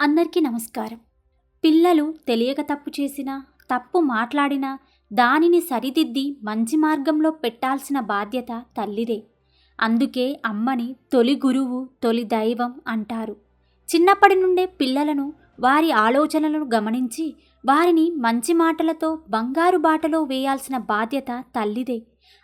అందరికీ నమస్కారం. పిల్లలు తెలియక తప్పు చేసినా తప్పు మాట్లాడినా దానిని సరిదిద్ది మంచి మార్గంలో పెట్టాల్సిన బాధ్యత తల్లిదే. అందుకే అమ్మని తొలి గురువు తొలి దైవం అంటారు. చిన్నప్పటి నుండే పిల్లలను వారి ఆలోచనలను గమనించి వారిని మంచి మాటలతో బంగారు బాటలో వేయాల్సిన బాధ్యత తల్లిదే.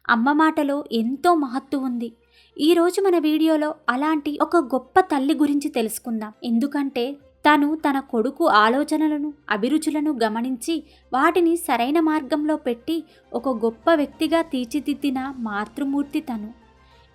అమ్మ మాటలో ఎంతో మహత్తు ఉంది. ఈరోజు మన వీడియోలో అలాంటి ఒక గొప్ప తల్లి గురించి తెలుసుకుందాం. ఎందుకంటే తను తన కొడుకు ఆలోచనలను అభిరుచులను గమనించి వాటిని సరైన మార్గంలో పెట్టి ఒక గొప్ప వ్యక్తిగా తీర్చిదిద్దిన మాతృమూర్తి తను.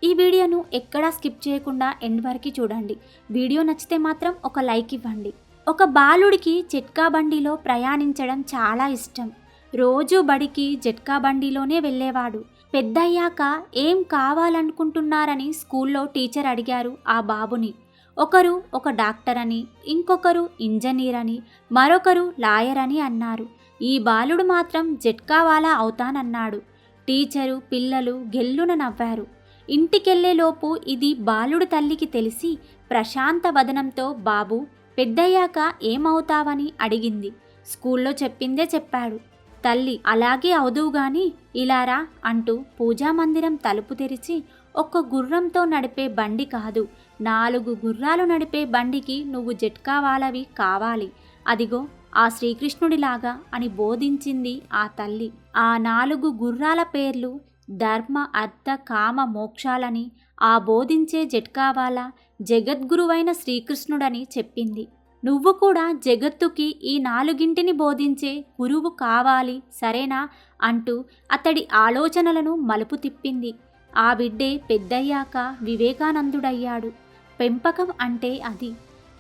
ఈ వీడియోను ఎక్కడా స్కిప్ చేయకుండా ఎండ్ వరకు చూడండి. వీడియో నచ్చితే మాత్రం ఒక లైక్ ఇవ్వండి. ఒక బాలుడికి జట్కా బండిలో ప్రయాణించడం చాలా ఇష్టం. రోజు బడికి జట్కా బండిలోనే వెళ్ళేవాడు. పెద్దయ్యాక ఏం కావాలనుకుంటున్నారని స్కూల్లో టీచర్ అడిగారు ఆ బాబుని. ఒకరు ఒక డాక్టర్ అని ఇంకొకరు ఇంజనీర్ అని మరొకరు లాయర్ అని అన్నారు. ఈ బాలుడు మాత్రం జట్కావాలా అవుతానన్నాడు. టీచరు పిల్లలు గెల్లున నవ్వారు. ఇంటికెళ్ళేలోపు ఇది బాలుడు తల్లికి తెలిసి ప్రశాంత వదనంతో బాబు పెద్దయ్యాక ఏమవుతావని అడిగింది. స్కూల్లో చెప్పిందే చెప్పాడు. తల్లి అలాగే అవుదువుగాని ఇలారా అంటూ పూజామందిరం తలుపు తెరిచి ఒక్క గుర్రంతో నడిపే బండి కాదు. నాలుగు గుర్రాలు నడిపే బండికి నువ్వు జట్కావాలవి కావాలి. అదిగో ఆ శ్రీకృష్ణుడిలాగా అని బోధించింది ఆ తల్లి. ఆ నాలుగు గుర్రాల పేర్లు ధర్మ అర్థ కామ మోక్షాలని ఆ బోధించే జట్కావాల జగద్గురువైన శ్రీకృష్ణుడని చెప్పింది. నువ్వు కూడా జగత్తుకి ఈ నాలుగింటిని బోధించే గురువు కావాలి సరేనా? అంటూ అతడి ఆలోచనలను మలుపు తిప్పింది. ఆ బిడ్డే పెద్దయ్యాక వివేకానందుడయ్యాడు. పెంపకం అంటే అది.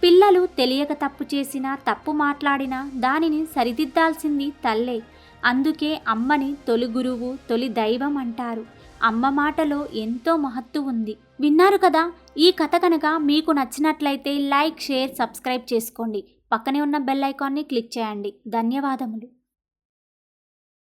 పిల్లలు తెలియక తప్పు చేసినా తప్పు మాట్లాడినా దానిని సరిదిద్దాల్సింది తల్లే. అందుకే అమ్మని తొలి గురువు తొలి దైవం అంటారు. అమ్మ మాటలో ఎంతో మహత్తు ఉంది. విన్నారు కదా? ఈ కథ కనుక మీకు నచ్చినట్లయితే లైక్ షేర్ సబ్స్క్రైబ్ చేసుకోండి. పక్కనే ఉన్న బెల్ ఐకాన్ని క్లిక్ చేయండి. ధన్యవాదములు.